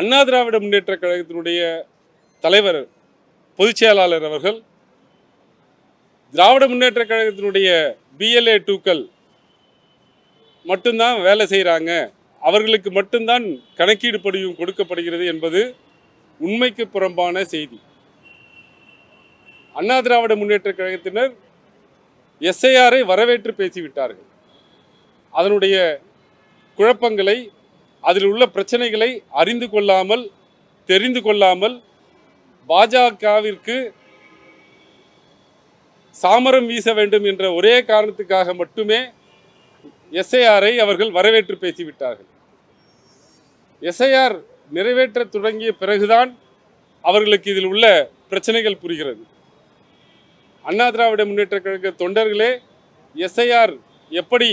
அண்ணா திராவிட முன்னேற்ற கழகத்தினுடைய தலைவர் பொதுச் செயலாளர் அவர்கள் திராவிட முன்னேற்ற கழகத்தினுடைய பிஎல்ஏ டூக்கள் மட்டும்தான் வேலை செய்கிறாங்க அவர்களுக்கு மட்டும்தான் கணக்கீடு படிவும் கொடுக்கப்படுகிறது என்பது உண்மைக்கு புறம்பான செய்தி. அண்ணா திராவிட முன்னேற்ற கழகத்தினர் எஸ்ஐஆரை வரவேற்று பேசிவிட்டார்கள். அதனுடைய குழப்பங்களை அதில் உள்ள பிரச்சனைகளை அறிந்து கொள்ளாமல் தெரிந்து கொள்ளாமல் பாஜகவிற்கு சாமரம் வீச வேண்டும் என்ற ஒரே காரணத்துக்காக மட்டுமே எஸ்ஐஆரை அவர்கள் வரவேற்று பேசிவிட்டார்கள். எஸ்ஐஆர் நிறைவேற்ற தொடங்கிய பிறகுதான் அவர்களுக்கு இதில் உள்ள பிரச்சனைகள் புரிகிறது. அண்ணா திராவிட முன்னேற்ற கழக தொண்டர்களே எஸ்ஐஆர் எப்படி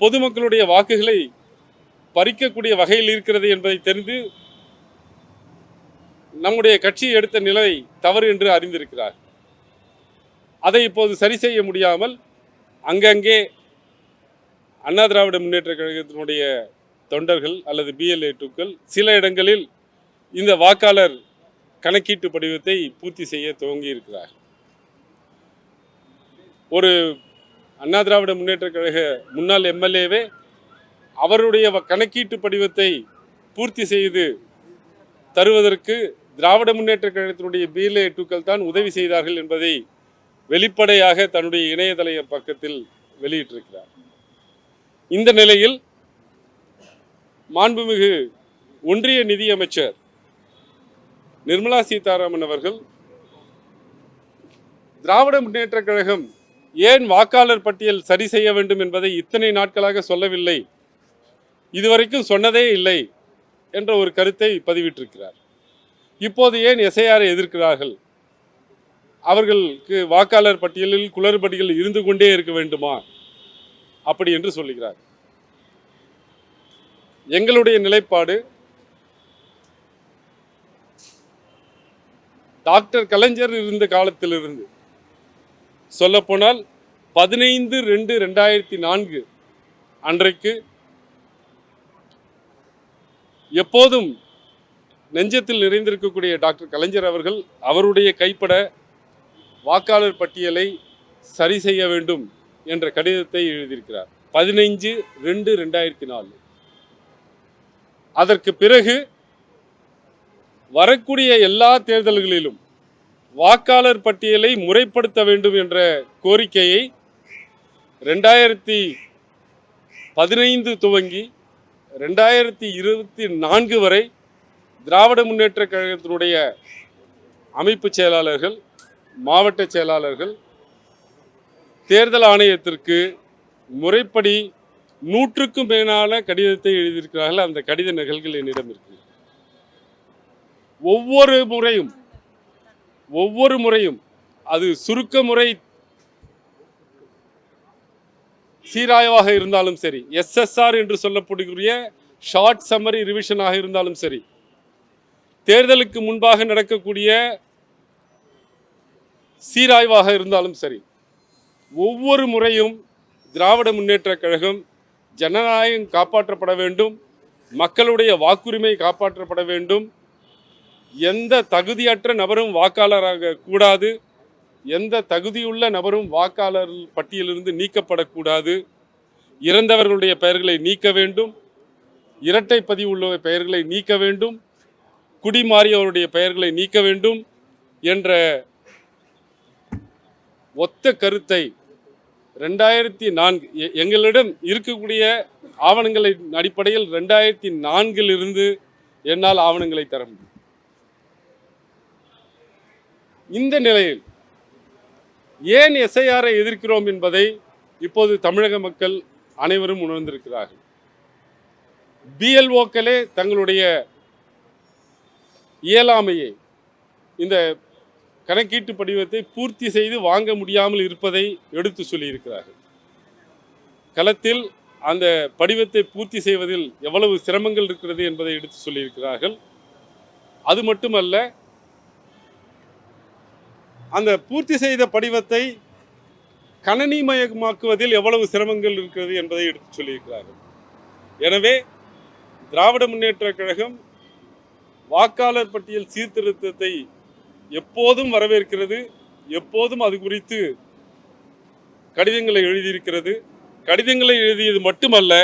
பொதுமக்களுடைய வாக்குகளை பறிக்கக்கூடிய வகையில் இருக்கிறது என்பதை தெரிந்து நம்முடைய கட்சி எடுத்த நிலை தவறு என்று அறிந்திருக்கிறார். அதை இப்போது சரி செய்ய முடியாமல் அங்கங்கே அண்ணா திராவிட முன்னேற்ற கழகத்தினுடைய தொண்டர்கள் அல்லது பிஎல்ஏ டூக்கள் சில இடங்களில் இந்த வாக்காளர் கணக்கீட்டு படிவத்தை பூர்த்தி செய்ய துவங்கி இருக்கிறார். ஒரு அண்ணா திராவிட முன்னேற்ற கழக முன்னாள் எம்எல்ஏவே அவருடைய வ- கணக்கீட்டு படிவத்தை பூர்த்தி செய்து தருவதற்கு திராவிட முன்னேற்ற கழகத்தினுடைய பிஎல்ஏ டூக்கள் தான் உதவி செய்தார்கள் என்பதை வெளிப்படையாக தன்னுடைய இணையதள பக்கத்தில் வெளியிட்டிருக்கிறார். இந்த நிலையில் மாண்புமிகு ஒன்றிய நிதியமைச்சர் நிர்மலா சீதாராமன் அவர்கள் திராவிட முன்னேற்ற கழகம் ஏன் வாக்காளர் பட்டியல் சரி செய்ய வேண்டும் என்பதை இத்தனை நாட்களாக சொல்லவில்லை. இதுவரைக்கும் சொன்னதே இல்லை என்ற ஒரு கருத்தை பதிவிட்டிருக்கிறார். இப்போது ஏன் எஸ்ஐஆரை எதிர்க்கிறார்கள்? அவர்களுக்கு வாக்காளர் பட்டியலில் குளறுபடிகள் இருந்து கொண்டே இருக்க வேண்டுமா? அப்படி என்று சொல்லுகிறார். எங்களுடைய நிலைப்பாடு டாக்டர் கலைஞர் இருந்த காலத்திலிருந்து சொல்லப்போனால் பதினைந்து ரெண்டு ரெண்டாயிரத்தி நான்கு அன்றைக்கு எப்போதும் நெஞ்சத்தில் நிறைந்திருக்கக்கூடிய டாக்டர் கலைஞர் அவர்கள் அவருடைய கைப்பட வாக்காளர் பட்டியலை சரி செய்ய வேண்டும் என்ற கடிதத்தை எழுதியிருக்கிறார். பதினைஞ்சு ரெண்டு ரெண்டாயிரத்தி நாலு. அதற்கு பிறகு வரக்கூடிய எல்லா தேர்தல்களிலும் வாக்காளர் பட்டியலை முறைப்படுத்த வேண்டும் என்ற கோரிக்கையை ரெண்டாயிரத்தி பதினைந்து துவங்கி ரெண்டாயிரத்தி இருபத்தி நான்கு வரை திராவிட முன்னேற்ற கழகத்தினுடைய அமைப்பு செயலாளர்கள் மாவட்ட செயலாளர்கள் தேர்தல் ஆணையத்திற்கு முறைப்படி நூற்றுக்கும் மேலான கடிதத்தை எழுதியிருக்கிறார்கள். அந்த கடித நகல்கள் என்னிடம் இருக்கு. ஒவ்வொரு முறையும் ஒவ்வொரு முறையும் அது சுருக்க முறை சீராய்வாக இருந்தாலும் சரி எஸ்எஸ்ஆர் என்று சொல்லக்கூடிய ஷார்ட் சம்மரி ரிவிஷனாக இருந்தாலும் சரி தேர்தலுக்கு முன்பாக நடக்கக்கூடிய சீராய்வாக இருந்தாலும் சரி ஒவ்வொரு முறையும் திராவிட முன்னேற்ற கழகம் ஜனநாயகம் காப்பாற்றப்பட வேண்டும் மக்களுடைய வாக்குரிமை காப்பாற்றப்பட வேண்டும் எந்த தகுதியற்ற நபரும் வாக்காளராக கூடாது எந்த தகுதியுள்ள நபரும் வாக்காளர் பட்டியலிருந்து நீக்கப்படக்கூடாது. இறந்தவர்களுடைய பெயர்களை நீக்க வேண்டும். இரட்டை பதிவுள்ள பெயர்களை நீக்க வேண்டும். குடிமாறியவருடைய பெயர்களை நீக்க வேண்டும் என்ற ஒத்த கருத்தை ரெண்டாயிரத்தி நான்கு எ- எங்களிடம் இருக்கக்கூடிய ஆவணங்களின் அடிப்படையில் ரெண்டாயிரத்தி நான்கில் இருந்து என்னால் ஆவணங்களை தர முடியும். இந்த நிலையில் ஏன் எஸ்ஐஆரை எதிர்க்கிறோம் என்பதை இப்போது தமிழக மக்கள் அனைவரும் உணர்ந்திருக்கிறார்கள். பிஎல்ஓக்களே தங்களுடைய இயலாமையை இந்த கணக்கீட்டு படிவத்தை பூர்த்தி செய்து வாங்க முடியாமல் இருப்பதை எடுத்து சொல்லியிருக்கிறார்கள். களத்தில் அந்த படிவத்தை பூர்த்தி செய்வதில் எவ்வளவு சிரமங்கள் இருக்கிறது என்பதை எடுத்து சொல்லியிருக்கிறார்கள். அது மட்டுமல்ல அந்த பூர்த்தி செய்த படிவத்தை கணனிமயமாக்குவதில் எவ்வளவு சிரமங்கள் இருக்கிறது என்பதை எடுத்து சொல்லியிருக்கிறார்கள். எனவே திராவிட முன்னேற்ற கழகம் வாக்காளர் பட்டியல் சீர்திருத்தத்தை எப்போதும் வரவேற்கிறது எப்போதும் அது குறித்து கடிதங்களை எழுதியிருக்கிறது. கடிதங்களை எழுதியது மட்டுமல்ல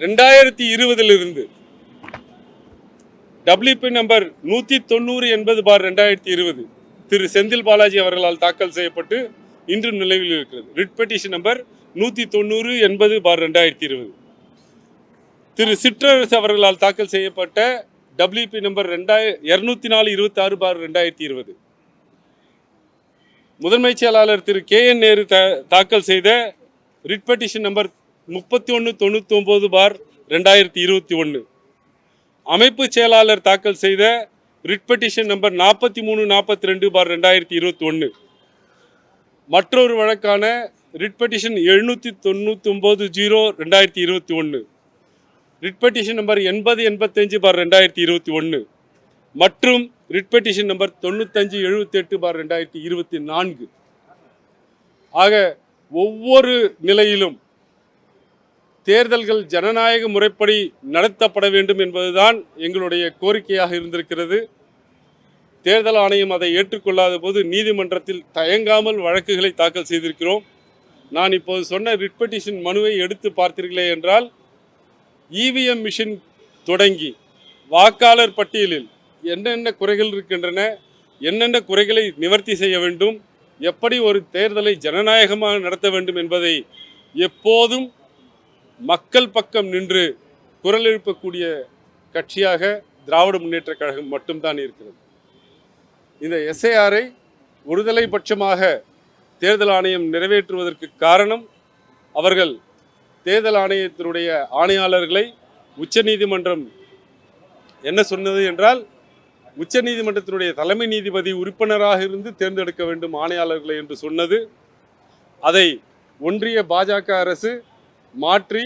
ரெண்டாயிரத்தி இருபதிலிருந்து டபிள்யூபி நம்பர் நூற்றி தொண்ணூறு எண்பது பார் ரெண்டாயிரத்தி இருபது. திரு செந்தில் பாலாஜி அவர்களால் தாக்கல் செய்யப்பட்டு இன்று நிலவில் இருக்கிறது. ரிட் பெட்டிஷன் நம்பர் நூற்றி தொண்ணூறு எண்பது பார் ரெண்டாயிரத்தி இருபது. திரு சிற்றரசு அவர்களால் தாக்கல் செய்யப்பட்ட டபிள்யூபி நம்பர் ரெண்டாயிர இரநூத்தி நாலு இருபத்தி ஆறு பார் ரெண்டாயிரத்தி இருபது. முதன்மை செயலாளர் திரு கே என் நேரு தா- தாக்கல் செய்த ரிட் பெட்டிஷன் நம்பர் முப்பத்தி ஒன்று தொண்ணூற்றி ஒம்பது பார் ரெண்டாயிரத்தி இருபத்தி ஒன்று அமைப்பு செயலாளர் தாக்கல் செய்த ரிட் பெட்டிஷன் நம்பர் நாற்பத்தி மூணு நாற்பத்தி ரெண்டு பார் ரெண்டாயிரத்தி இருபத்தி ஒன்று மற்றொரு வழக்கான ரிட் பெட்டிஷன் எழுநூற்றி தொண்ணூற்றி ஒம்பது ஜீரோ ரெண்டாயிரத்தி இருபத்தி ஒன்று ரிட் பெட்டிஷன் நம்பர் எண்பது எண்பத்தஞ்சு பார் ரெண்டாயிரத்தி இருபத்தி ஒன்று மற்றும் ரிட் பெட்டிஷன் நம்பர் தொண்ணூத்தஞ்சு எழுபத்தெட்டு பார் ரெண்டாயிரத்தி இருபத்தி நான்கு. ஆக ஒவ்வொரு நிலையிலும் தேர்தல்கள் ஜனநாயக முறைப்படி நடத்தப்பட வேண்டும் என்பதுதான் எங்களுடைய கோரிக்கையாக இருந்திருக்கிறது. தேர்தல் ஆணையம் அதை ஏற்றுக்கொள்ளாத போது நீதிமன்றத்தில் தயங்காமல் வழக்குகளை தாக்கல் செய்திருக்கிறோம். நான் இப்போது சொன்ன ரிட்பெட்டிஷன் மனுவை எடுத்து பார்த்தீர்களே என்றால் இவிஎம் மிஷின் தொடங்கி வாக்காளர் பட்டியலில் என்னென்ன குறைகள் இருக்கின்றன என்னென்ன குறைகளை நிவர்த்தி செய்ய வேண்டும் எப்படி ஒரு தேர்தலை ஜனநாயகமாக நடத்த வேண்டும் என்பதை எப்போதும் மக்கள் பக்கம் நின்று குரல் எழுப்பக்கூடிய கட்சியாக திராவிட முன்னேற்ற கழகம் மட்டும்தான் இருக்கிறது. இந்த எஸ்ஐஆரை ஒருதலை பட்சமாக தேர்தல் ஆணையம் நிறைவேற்றுவதற்கு காரணம் அவர்கள் தேர்தல் ஆணையத்தினுடைய ஆணையாளர்களை உச்சநீதிமன்றம் என்ன சொன்னது என்றால் உச்சநீதிமன்றத்தினுடைய தலைமை நீதிபதி உறுப்பினராக இருந்து தேர்ந்தெடுக்க வேண்டும் ஆணையாளர்களை என்று சொன்னது. அதை ஒன்றிய பாஜக அரசு மாற்றி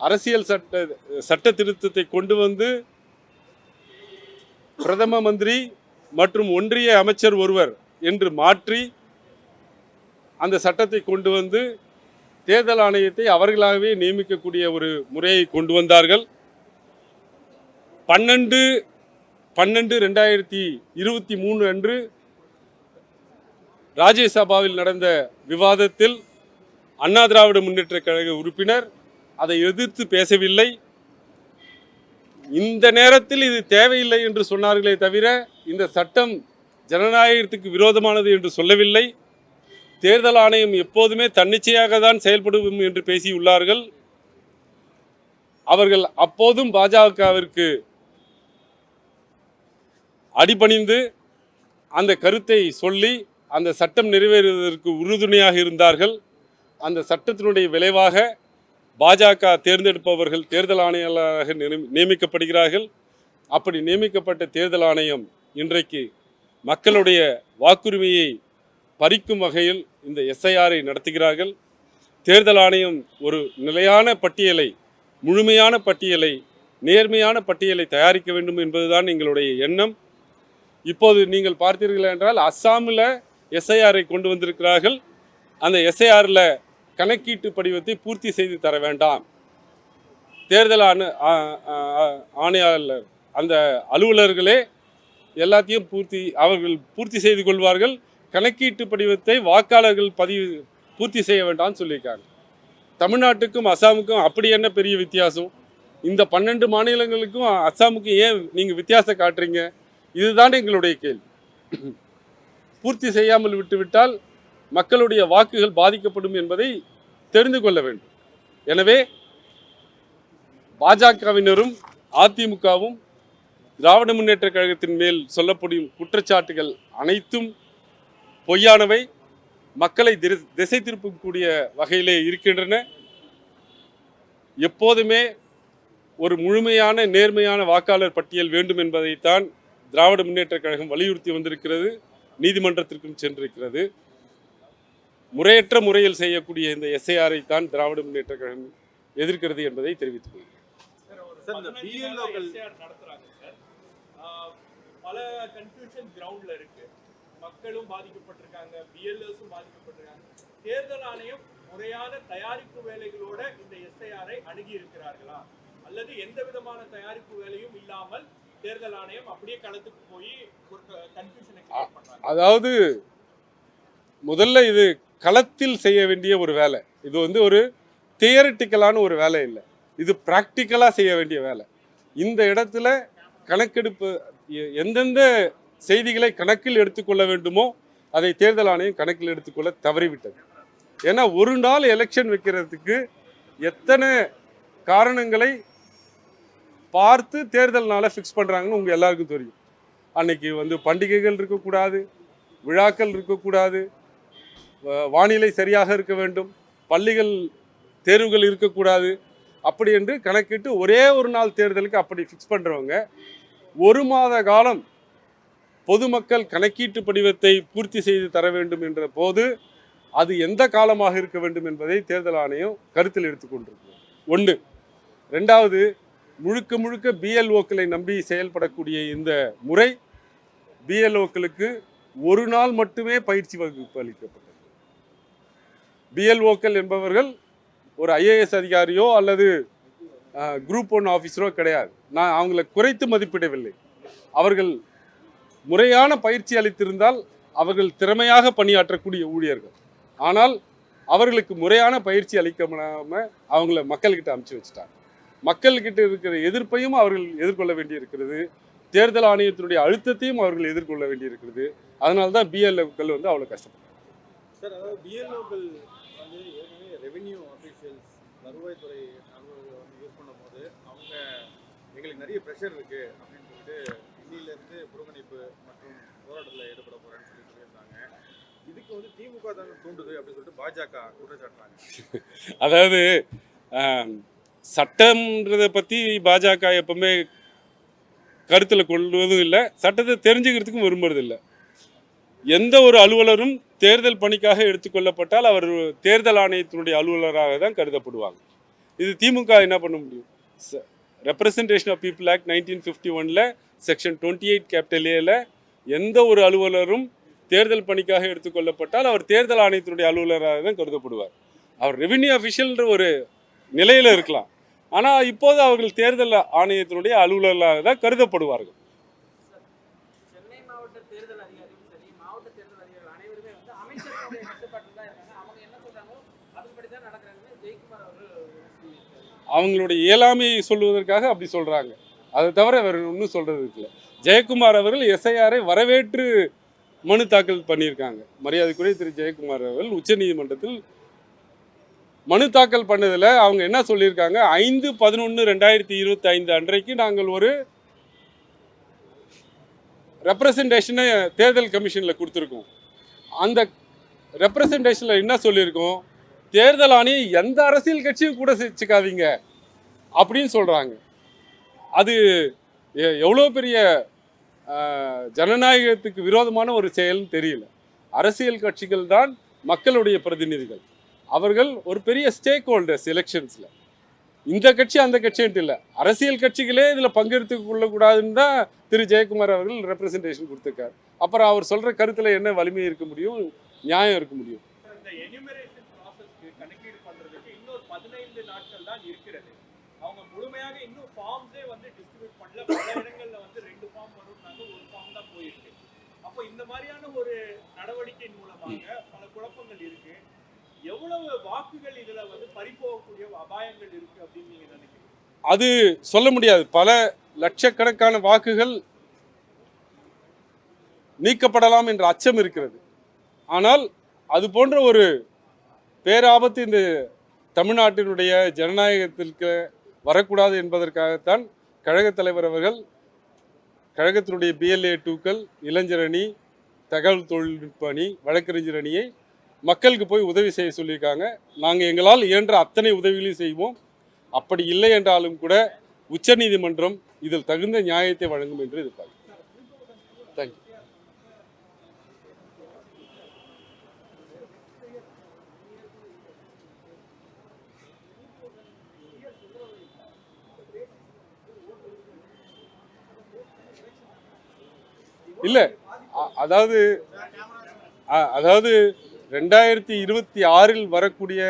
அரசியல் சட்ட சட்ட திருத்தத்தை கொண்டு வந்து பிரதம மந்திரி மற்றும் ஒன்றிய அமைச்சர் ஒருவர் என்று மாற்றி அந்த சட்டத்தை கொண்டு வந்து தேர்தல் ஆணையத்தை அவர்களாகவே நியமிக்கக்கூடிய ஒரு முறையை கொண்டு வந்தார்கள். பன்னெண்டு பன்னெண்டு ரெண்டாயிரத்தி இருபத்தி மூணு அன்று ராஜ்யசபாவில் நடந்த விவாதத்தில் அண்ணா திராவிட முன்னேற்ற கழக உறுப்பினர் அதை எதிர்த்து பேசவில்லை. இந்த நேரத்தில் இது தேவையில்லை என்று சொன்னார்களே தவிர இந்த சட்டம் ஜனநாயகத்துக்கு விரோதமானது என்று சொல்லவில்லை. தேர்தல் ஆணையம் எப்போதுமே தன்னிச்சையாக தான் செயல்படும் என்று பேசியுள்ளார்கள் அவர்கள் அப்போதும் பாஜகவிற்கு அடிபணிந்து அந்த கருத்தை சொல்லி அந்த சட்டம் நிறைவேறுவதற்கு உறுதுணையாக இருந்தார்கள். அந்த சட்டத்தினுடைய விளைவாக பாஜக தேர்ந்தெடுப்பவர்கள் தேர்தல் ஆணையாளராக நியமிக்கப்படுகிறார்கள். அப்படி நியமிக்கப்பட்ட தேர்தல் ஆணையம் இன்றைக்கு மக்களுடைய வாக்குரிமையை பறிக்கும் வகையில் இந்த எஸ்ஐஆரை நடத்துகிறார்கள். தேர்தல் ஆணையம் ஒரு நிலையான பட்டியலை முழுமையான பட்டியலை நேர்மையான பட்டியலை தயாரிக்க வேண்டும் என்பதுதான் எங்களுடைய எண்ணம். இப்போது நீங்கள் பார்த்தீர்கள் என்றால் அஸ்ஸாமில் எஸ்ஐஆரை கொண்டு வந்திருக்கிறார்கள். அந்த எஸ்ஐஆரில் கணக்கீட்டு படிவத்தை பூர்த்தி செய்து தர வேண்டாம். தேர்தல் ஆணு ஆணையாளர் அந்த அலுவலர்களே எல்லாத்தையும் பூர்த்தி அவர்கள் பூர்த்தி செய்து கொள்வார்கள். கணக்கீட்டு படிவத்தை வாக்காளர்கள் பதிவு பூர்த்தி செய்ய வேண்டாம்னு சொல்லியிருக்காங்க. தமிழ்நாட்டுக்கும் அசாமுக்கும் அப்படி என்ன பெரிய வித்தியாசம்? இந்த பன்னெண்டு மாநிலங்களுக்கும் அசாமுக்கும் ஏன் நீங்கள் வித்தியாசம் காட்டுறீங்க? இதுதான் எங்களுடைய கேள்வி. பூர்த்தி செய்யாமல் விட்டுவிட்டால் மக்களுடைய வாக்குகள் பாதிக்கப்படும் என்பதை தெரிந்து கொள்ள வேண்டும். எனவே பாஜகவினரும் அதிமுகவும் திராவிட முன்னேற்ற கழகத்தின் மேல் சொல்லப்படும் குற்றச்சாட்டுகள் அனைத்தும் பொய்யானவை. மக்களை திசை திருப்பக்கூடிய வகையிலே இருக்கின்றன. எப்போதுமே ஒரு முழுமையான நேர்மையான வாக்காளர் பட்டியல் வேண்டும் என்பதைத்தான் திராவிட முன்னேற்ற கழகம் வலியுறுத்தி வந்திருக்கிறது நீதிமன்றத்திற்கும் சென்றிருக்கிறது. முறையற்ற முறையில் செய்யக்கூடிய இந்த எஸ்ஐஆரை தான் திராவிட முன்னேற்ற கழகம் எதிர்க்கிறது என்பதை தெரிவித்துக் கொள்கிறேன். சார், இந்த BLO க்கள் நடத்துறாங்க சார். ஆஹ் பல கன்ஃபியூஷன் கிரவுண்ட்ல இருக்கு. மக்களும் பாதிக்கப்பட்டிருக்காங்க பிஎல்எஸும் பாதிக்கப்பட்டிருக்காங்க. தேர்தல் ஆணையம் முறையான தயாரிப்பு வேலைகளோட இந்த எஸ்ஐஆரை அணுகி இருக்கிறார்களா? அல்லது எந்த விதமான தயாரிப்பு வேலையும் இல்லாமல் தேர்தல் ஆணையம் அப்படியே களத்துக்கு போய் ஒரு கன்ஃபியூஷனை அதாவது முதல்ல இது களத்தில் செய்ய வேண்டிய ஒரு வேலை. இது வந்து ஒரு தியரிட்டிக்கலான ஒரு வேலை இல்லை. இது ப்ராக்டிக்கலாக செய்ய வேண்டிய வேலை. இந்த இடத்துல கணக்கெடுப்பு எந்தெந்த செய்திகளை கணக்கில் எடுத்துக்கொள்ள வேண்டுமோ அதை தேர்தல் ஆணையம் கணக்கில் எடுத்துக்கொள்ள தவறிவிட்டது. ஏன்னா ஒரு நாள் எலெக்ஷன் வைக்கிறதுக்கு எத்தனை காரணங்களை பார்த்து தேர்தல் நாளை ஃபிக்ஸ் பண்ணுறாங்கன்னு உங்கள் எல்லாருக்கும் தெரியும். அன்னைக்கு வந்து பண்டிகைகள் இருக்கக்கூடாது விழாக்கள் இருக்கக்கூடாது வானிலை சரியாக இருக்க வேண்டும். பள்ளிகள் தேர்வுகள் இருக்கக்கூடாது. அப்படி என்று கணக்கிட்டு ஒரே ஒரு நாள் தேர்தலுக்கு அப்படி ஃபிக்ஸ் பண்ணுறவங்க ஒரு மாத காலம் பொதுமக்கள் கணக்கீட்டு படிவத்தை பூர்த்தி செய்து தர வேண்டும் என்ற போது அது எந்த காலமாக இருக்க வேண்டும் என்பதை தேர்தல் ஆணையம் கருத்தில் எடுத்துக்கொண்டிருக்கிறது ஒன்று ரெண்டாவது முழுக்க முழுக்க பிஎல்ஓக்களை நம்பி செயல்படக்கூடிய இந்த முறை பிஎல்ஓக்களுக்கு ஒரு நாள் மட்டுமே பயிற்சி வகுப்பு அளிக்கப்படும். பிஎல்ஓக்கள் என்பவர்கள் ஒரு ஐஏஎஸ் அதிகாரியோ அல்லது குரூப் ஒன் ஆஃபீஸரோ கிடையாது. நான் அவங்களை குறைத்து மதிப்பிடவில்லை. அவர்கள் முறையான பயிற்சி அளித்திருந்தால் அவர்கள் திறமையாக பணியாற்றக்கூடிய ஊழியர்கள். ஆனால் அவர்களுக்கு முறையான பயிற்சி அளிக்காம அவங்கள மக்கள்கிட்ட அமுச்சு வச்சுட்டாங்க. மக்கள்கிட்ட இருக்கிற எதிர்ப்பையும் அவர்கள் எதிர்கொள்ள வேண்டியிருக்கிறது. தேர்தல் ஆணையத்தினுடைய அழுத்தத்தையும் அவர்கள் எதிர்கொள்ள வேண்டியிருக்கிறது. அதனால தான் பிஎல்ஓக்கள் வந்து அவ்வளோ கஷ்டப்படுறாங்க சார் அதாவது பிஎல்ஓக்கள் வந்து ஏற்கனவே ரெவென்யூ அஃபீஷியல்ஸ் வருவாய்த்துறை அலுவலர்கள் வந்து யூஸ் பண்ணும்போது அவங்க எங்களுக்கு நிறைய ப்ரெஷர் இருக்கு அப்படின்னு சொல்லிட்டு இன்னிலிருந்து புறக்கணிப்பு மற்றும் போராட்டத்தில் ஈடுபட போறேன்னு சொல்லி சொல்லியிருந்தாங்க. இதுக்கு வந்து திமுக தாங்க தூண்டுது அப்படின்னு சொல்லிட்டு பாஜக குற்றச்சாட்டுறாங்க. அதாவது சட்டம்ன்றதை பற்றி பாஜக எப்பவுமே கருத்தில் கொள்வதும் இல்லை சட்டத்தை தெரிஞ்சுக்கிறதுக்கும் விரும்புறது இல்லை. எந்த ஒரு அலுவலரும் தேர்தல் பணிக்காக எடுத்துக்கொள்ளப்பட்டால் அவர் தேர்தல் ஆணையத்தினுடைய அலுவலராக தான் கருதப்படுவாங்க. இது திமுக என்ன பண்ண முடியும்? Representation of people act nineteen fifty ஒனில் செக்ஷன் டுவெண்ட்டி எயிட் கேபிட்டல் ஏல எந்த ஒரு அலுவலரும் தேர்தல் பணிக்காக எடுத்துக்கொள்ளப்பட்டால் அவர் தேர்தல் ஆணையத்தினுடைய அலுவலராக தான் கருதப்படுவார். அவர் ரெவென்யூ அஃபிஷியல்ன்ற ஒரு நிலையில் இருக்கலாம். ஆனால் இப்போது அவர்கள் தேர்தல் ஆணையத்தினுடைய அலுவலர்களாக தான் கருதப்படுவார்கள் சென்னை மாவட்ட தேர்தல் அதிகாரியும் சரி மாவட்ட தேர்தல் அதிகாரிகள் அனைவருமே வந்து அமைச்சர்களுடைய கட்டுப்பாட்டில் தான் இருக்காங்க அவங்க என்ன சொல்றாங்களோ அதுபடி தான் நடக்கிறாங்கன்னு ஜெயக்குமார் அவர்கள் சொல்லியிருக்காரு அவங்களுடைய இயலாமையை சொல்வதற்காக அப்படி சொல்கிறாங்க அதை தவிர வேறு ஒன்றும் சொல்கிறது இல்லை. ஜெயக்குமார் அவர்கள் எஸ்ஐஆரை வரவேற்று மனு தாக்கல் பண்ணியிருக்காங்க. மரியாதைக்குரிய திரு ஜெயக்குமார் அவர்கள் உச்சநீதிமன்றத்தில் மனு தாக்கல் பண்ணதில் அவங்க என்ன சொல்லியிருக்காங்க? ஐந்து பதினொன்று ரெண்டாயிரத்தி இருபத்தி ஐந்து அன்றைக்கு நாங்கள் ஒரு ரெப்ரசன்டேஷனை தேர்தல் கமிஷனில் கொடுத்துருக்கோம். அந்த ரெப்ரசன்டேஷனில் என்ன சொல்லியிருக்கோம்? தேர்தல் ஆணையம் எந்த அரசியல் கட்சியும் கூட சேர்த்துக்காதீங்க அப்படின்னு சொல்கிறாங்க அது எ- எவ்வளோ பெரிய ஜனநாயகத்துக்கு விரோதமான ஒரு செயல்னு தெரியல. அரசியல் கட்சிகள் தான் மக்களுடைய பிரதிநிதிகள். அவர்கள் ஒரு பெரிய ஸ்டேக் ஹோல்டர்ஸ் எலெக்ஷன்ஸில் இந்த கட்சி அந்த கட்சின்ட்டு இல்லை. அரசியல் கட்சிகளே இதில் பங்கெடுத்து கொள்ளக்கூடாதுன்னு தான் திரு. ஜெயக்குமார் அவர்கள் ரெப்ரசன்டேஷன் கொடுத்துருக்காரு. அப்புறம் அவர் சொல்கிற கருத்தில் என்ன வலிமை இருக்க முடியும்? நியாயம் இருக்க முடியும் இந்த எனிமரேஷன் ப்ராசஸ்க்கு கணக்கீடு பண்றதுக்கு இன்னொரு பதினைந்து நாட்கள் தான் இருக்கிறது அவங்க முழுமையாக இன்னும் ஃபார்ம்ஸே வந்து டிஸ்ட்ரிபியூட் பண்ணல. பல இடங்கள்ல வந்து ரெண்டு ஃபார்ம் வரும்னாங்க ஒரு ஃபார்ம் தான் போயிருக்கு. அப்போ இந்த மாதிரியான ஒரு நடவடிக்கையின் மூலமாக பல குழப்பங்கள் இருக்கு. எவ்வளவு வாக்குகள் இதுல வந்து பறிப்போகக்கூடிய அபாயங்கள் இருக்கு அப்படின்னு நீங்க நினைக்கிறீங்க? அது சொல்ல முடியாது. பல லட்சக்கணக்கான வாக்குகள் நீக்கப்படலாம் என்ற அச்சம் இருக்கிறது. ஆனால் அது போன்ற ஒரு பேராபத்து இந்த தமிழ்நாட்டினுடைய ஜனநாயகத்திற்கு வரக்கூடாது என்பதற்காகத்தான் கழகத் தலைவர் அவர்கள் கழகத்தினுடைய பிஎல்ஏ டூக்கள் இளைஞர் அணி தகவல் தொழில்நுட்ப அணி வழக்கறிஞர் அணியை மக்களுக்கு போய் உதவி செய்ய சொல்லியிருக்காங்க. நாங்கள் எங்களால் இயன்ற அத்தனை உதவிகளையும் செய்வோம். அப்படி இல்லை என்றாலும் கூட உச்சநீதிமன்றம் இதில் தகுந்த நியாயத்தை வழங்கும் என்று எதிர்பார்க்கிறேன் தேங்க்யூ இல்லை அதாவது அதாவது ரெண்டாயிரத்தி இருபத்தி ஆறில் வரக்கூடிய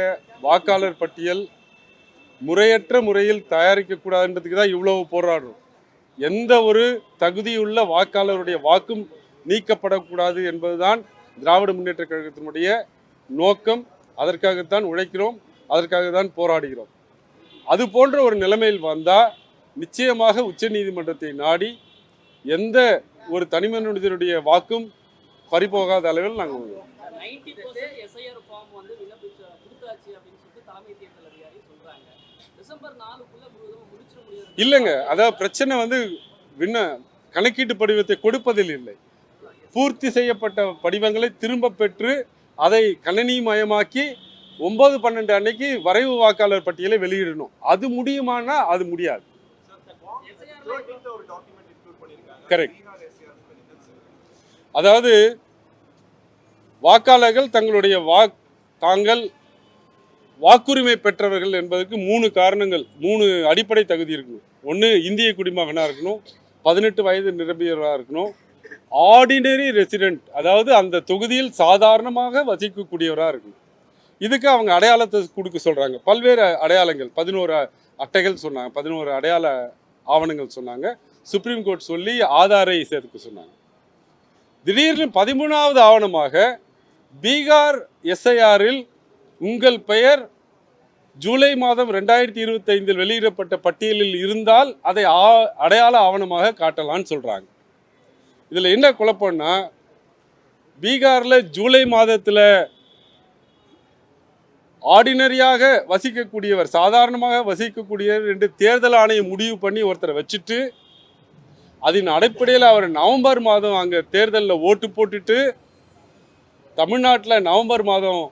வாக்காளர் பட்டியல் முறையற்ற முறையில் தயாரிக்கக்கூடாதுன்றதுக்கு தான் இவ்வளவு போராடுறோம். எந்த ஒரு தகுதியுள்ள வாக்காளருடைய வாக்கும் நீக்கப்படக்கூடாது என்பதுதான் திராவிட முன்னேற்ற கழகத்தினுடைய நோக்கம். அதற்காகத்தான் உழைக்கிறோம் அதற்காக தான் போராடுகிறோம். அது போன்ற ஒரு நிலைமையில் வந்தால் நிச்சயமாக உச்சநீதிமன்றத்தை நாடி எந்த ஒரு தனிமனிதனுடைய வாக்கும் பறிபோகாத அளவில் நாங்கள் இல்லைங்க அதாவது பிரச்சனை வந்து விண்ண கணக்கீட்டு படிவத்தை கொடுப்பதில் இல்லை. பூர்த்தி செய்யப்பட்ட படிவங்களை திரும்ப பெற்று அதை கணனிமயமாக்கி ஒன்பது பன்னெண்டு அன்னைக்கு வரைவு வாக்காளர் பட்டியலை வெளியிடணும். அது முடியுமானா அது முடியாது. கரெக்ட் அதாவது வாக்காளர்கள் தங்களுடைய வாக் தாங்கள் வாக்குரிமை பெற்றவர்கள் என்பதற்கு மூணு காரணங்கள் மூணு அடிப்படை தகுதி இருக்கணும். ஒன்று இந்திய குடிமகனாக இருக்கணும் பதினெட்டு வயது நிரம்பியவராக இருக்கணும் ஆர்டினரி ரெசிடென்ட் அதாவது அந்த தொகுதியில் சாதாரணமாக வசிக்கக்கூடியவராக இருக்கணும். இதுக்கு அவங்க அடையாளத்தை கொடுக்க சொல்கிறாங்க பல்வேறு அடையாளங்கள் பதினோரு அட்டைகள் சொன்னாங்க பதினோரு அடையாள ஆவணங்கள் சொன்னாங்க. சுப்ரீம் கோர்ட் சொல்லி ஆதாரை சேர்த்துக்க சொன்னாங்க. திடீர்னு பதிமூணாவது ஆவணமாக பீகார் எஸ்ஐஆரில் உங்கள் பெயர் ஜூலை மாதம் ரெண்டாயிரத்தி இருபத்தைந்தில் வெளியிடப்பட்ட பட்டியலில் இருந்தால் அதை ஆ- அடையாள ஆவணமாக காட்டலாம்னு சொல்கிறாங்க இதில் என்ன குழப்பம்னா பீகாரில் ஜூலை மாதத்தில் ஆர்டினரியாக வசிக்கக்கூடியவர் சாதாரணமாக வசிக்கக்கூடியவர் என்று தேர்தல் ஆணையம் முடிவு பண்ணி ஒருத்தரை வச்சுட்டு அதன் அடிப்படையில் அவர் நவம்பர் மாதம் அங்கே தேர்தலில் ஓட்டு போட்டுட்டு தமிழ்நாட்டில் நவம்பர் மாதம்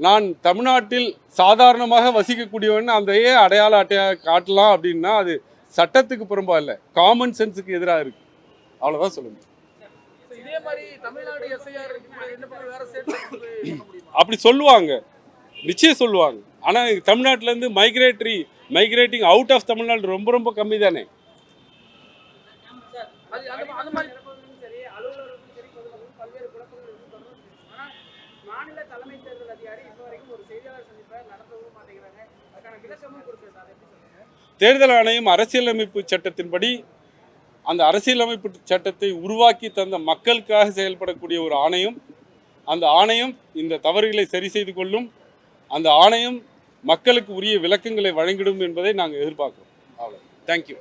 நான் தமிழ்நாட்டில் சாதாரணமாக வசிக்கக்கூடியவன் அதையே அடையாள அட்டையாக காட்டலாம் அப்படின்னா அது சட்டத்துக்கு புறம்பா இல்லை காமன் சென்ஸுக்கு எதிராக இருக்கு. அவ்வளோதான் சொல்லுங்க இதே மாதிரி அப்படி சொல்லுவாங்க. நிச்சயம் சொல்லுவாங்க. ஆனால் தமிழ்நாட்டிலேருந்து migratory migrating out of Tamil Nadu ரொம்ப ரொம்ப கம்மி தானே அது அந்த அந்த மாதிரி நிரப்புவதும் சரி அலுவலர்களுக்கும் சரி பொதுமக்களுக்கும் பல்வேறு குழப்பங்கள் இருக்கு தொடர்ந்து ஆனா மாநில தலைமை தேர்தல் அதிகாரி இப்போ வரைக்கும் ஒரு செய்தியாளர் சந்திப்பை நடத்தவும் மாட்டேங்கிறாங்க. அதுக்கான விளக்கமும் கொடுக்கல சார் எப்படி சொல்லுங்க தேர்தல் ஆணையம் அரசியலமைப்பு சட்டத்தின்படி அந்த அரசியலமைப்பு சட்டத்தை உருவாக்கி தந்த மக்களுக்காக செயல்படக்கூடிய ஒரு ஆணையம். அந்த ஆணையம் இந்த தவறுகளை சரி செய்து கொள்ளும். அந்த ஆணையம் மக்களுக்கு உரிய விளக்கங்களை வழங்கிடும் என்பதை நாங்கள் எதிர்பார்க்கிறோம். அவ்வளோ தேங்க்யூ